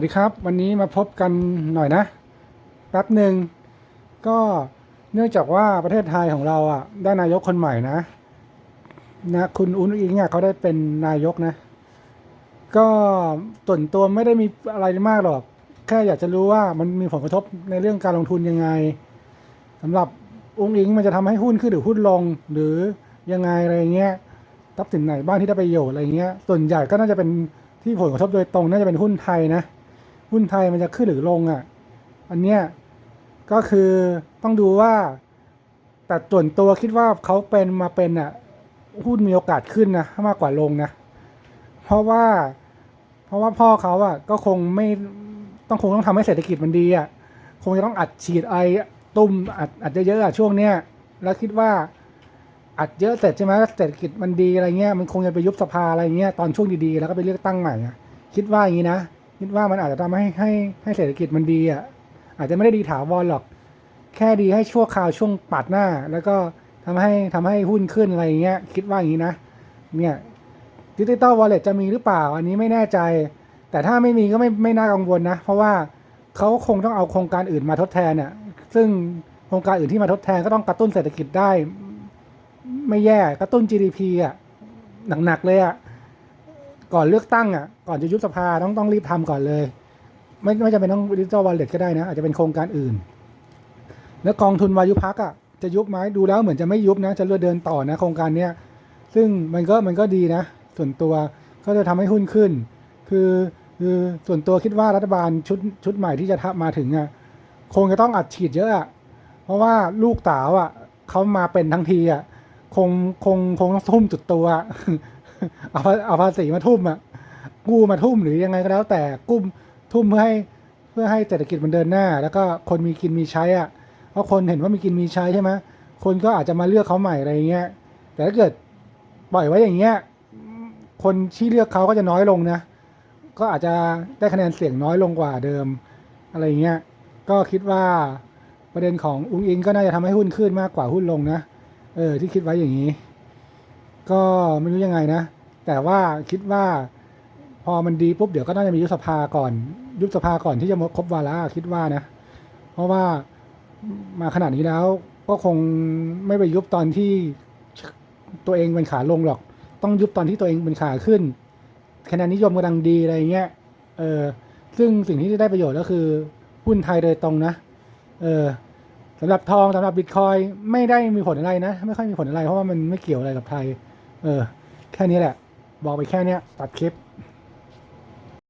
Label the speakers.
Speaker 1: สวัสดีครับวันนี้มาพบกันหน่อยนะแป๊บหนึ่งก็เนื่องจากว่าประเทศไทยของเราอะได้นายกคนใหม่นะ นะคุณอุ้งอิงอะเขาได้เป็นนายกนะ ก็ส่วนตัวไม่ได้มีอะไรมากหรอก แค่อยากจะรู้ว่ามันมีผลกระทบในเรื่องการลงทุนยังไงสำหรับอุ้งอิงมันจะทำให้หุ้นขึ้นหรือหุ้นลงหรือยังไงอะไรเงี้ยทรัพย์สินไหนบ้างที่ได้ประโยชน์อะไรเงี้ยส่วนใหญ่ก็น่าจะเป็นที่ผลกระทบโดยตรงน่าจะเป็นหุ้นไทยนะ หุ้นไทยมันจะขึ้นหรือลงอะ อันเนี้ยก็คือต้องดูว่า แต่ส่วนตัวคิดว่าเขาเป็นมาเป็นอะหุ้นมีโอกาสขึ้นนะมากกว่าลงนะ เพราะว่า เพราะว่าพ่อเขาอะ ก็คงไม่ต้องคงต้องทำให้เศรษฐกิจมันดีอะ คงจะต้องอัดฉีดไอตุ้มอัดอัดเยอะๆอะช่วงเนี้ยแล้วคิดว่าอัดเยอะเสร็จใช่ไหมเศรษฐกิจมันดีอะไรเงี้ยมันคงจะไปยุบสภาอะไรเงี้ยตอนช่วงดีๆแล้วก็ไปเลือกตั้งใหม่คิดว่าอย่างนี้นะ คิดว่ามันอาจจะทำให้ให้ให้เศรษฐกิจมันดีอะอาจจะไม่ได้ดีถาวรหรอก แค่ดีให้ชั่วคราวช่วงปัดหน้า แล้วก็ทำให้ทำให้หุ้นขึ้นอะไรเงี้ยคิดว่าอย่างนี้นะเนี่ยดิจิตอลวอลเล็ตจะมีหรือเปล่า อันนี้ไม่แน่ใจ แต่ถ้าไม่มีก็ไม่ไม่น่ากังวลนะ เพราะว่าเขาคงต้องเอาโครงการอื่นมาทดแทนเนี่ยซึ่งโครงการอื่นที่มาทดแทนก็ต้องกระตุ้นเศรษฐกิจได้ ไม่แย่กระตุ้น GDP อะหนักๆเลยอะ ก่อนเลือกตั้งอะก่อนจะยุบสภาต้องต้องรีบทำก่อนเลย ไม่ไม่จำเป็นต้องดิจิทัลวอลเล็ตก็ได้นะ อาจจะเป็นโครงการอื่น แล้วกองทุนวายุพักอะจะยุบไหมดูแล้วเหมือนจะไม่ยุบนะ จะเลือเดินต่อนะ โครงการเนี้ยซึ่งมันก็มันก็ดีนะ ส่วนตัวก็จะทำให้หุ้นขึ้น คือคือส่วนตัวคิดว่ารัฐบาลชุดชุดใหม่ที่จะทับมาถึงอะคงจะต้องอัดฉีดเยอะอะเพราะว่าลูกเต๋าอะเขามาเป็นทั้งทีอะคงคงคงต้องทุ่มจุดตัวอะ เอาภาเอาภาษีมาทุ่มอะกู้มาทุ่มหรือยังไงก็แล้ว แต่กู้มทุ่มเพื่อให้เพื่อให้เศรษฐกิจมันเดินหน้า แล้วก็คนมีกินมีใช้อะเพราะคนเห็นว่ามีกินมีใช้ใช่ไหมคนก็อาจจะมาเลือกเขาใหม่อะไรเงี้ย แต่ถ้าเกิดปล่อยไว้อย่างเงี้ยคนที่เลือกเขาก็จะน้อยลงนะ ก็อาจจะได้คะแนนเสียงน้อยลงกว่าเดิม อะไรเงี้ย ก็คิดว่าประเด็นของอุ้งอิงก็น่าจะทำให้หุ้นขึ้นมากกว่าหุ้นลงนะ เออที่คิดไว้อย่างนี้ ก็ไม่รู้ยังไงนะ แต่ว่าคิดว่า พอมันดีปุ๊บเดี๋ยวก็น่าจะมียุบสภาก่อน ยุบสภาก่อนที่จะครบวาระคิดว่านะ เพราะว่ามาขนาดนี้แล้ว ก็คงไม่ไปยุบตอนที่ตัวเองเป็นขาลงหรอก ต้องยุบตอนที่ตัวเองเป็นขาขึ้นคะแนนนิยมกำลังดีอะไรเงี้ยเออซึ่งสิ่งที่ได้ประโยชน์ก็คือหุ้นไทยโดยตรงนะ เออสำหรับทองสำหรับบิตคอยไม่ได้มีผลอะไรนะ ไม่ค่อยมีผลอะไรเพราะว่ามันไม่เกี่ยวอะไรกับไทย เออ แค่นี้แหละ บอกไปแค่เนี้ยตัดคลิป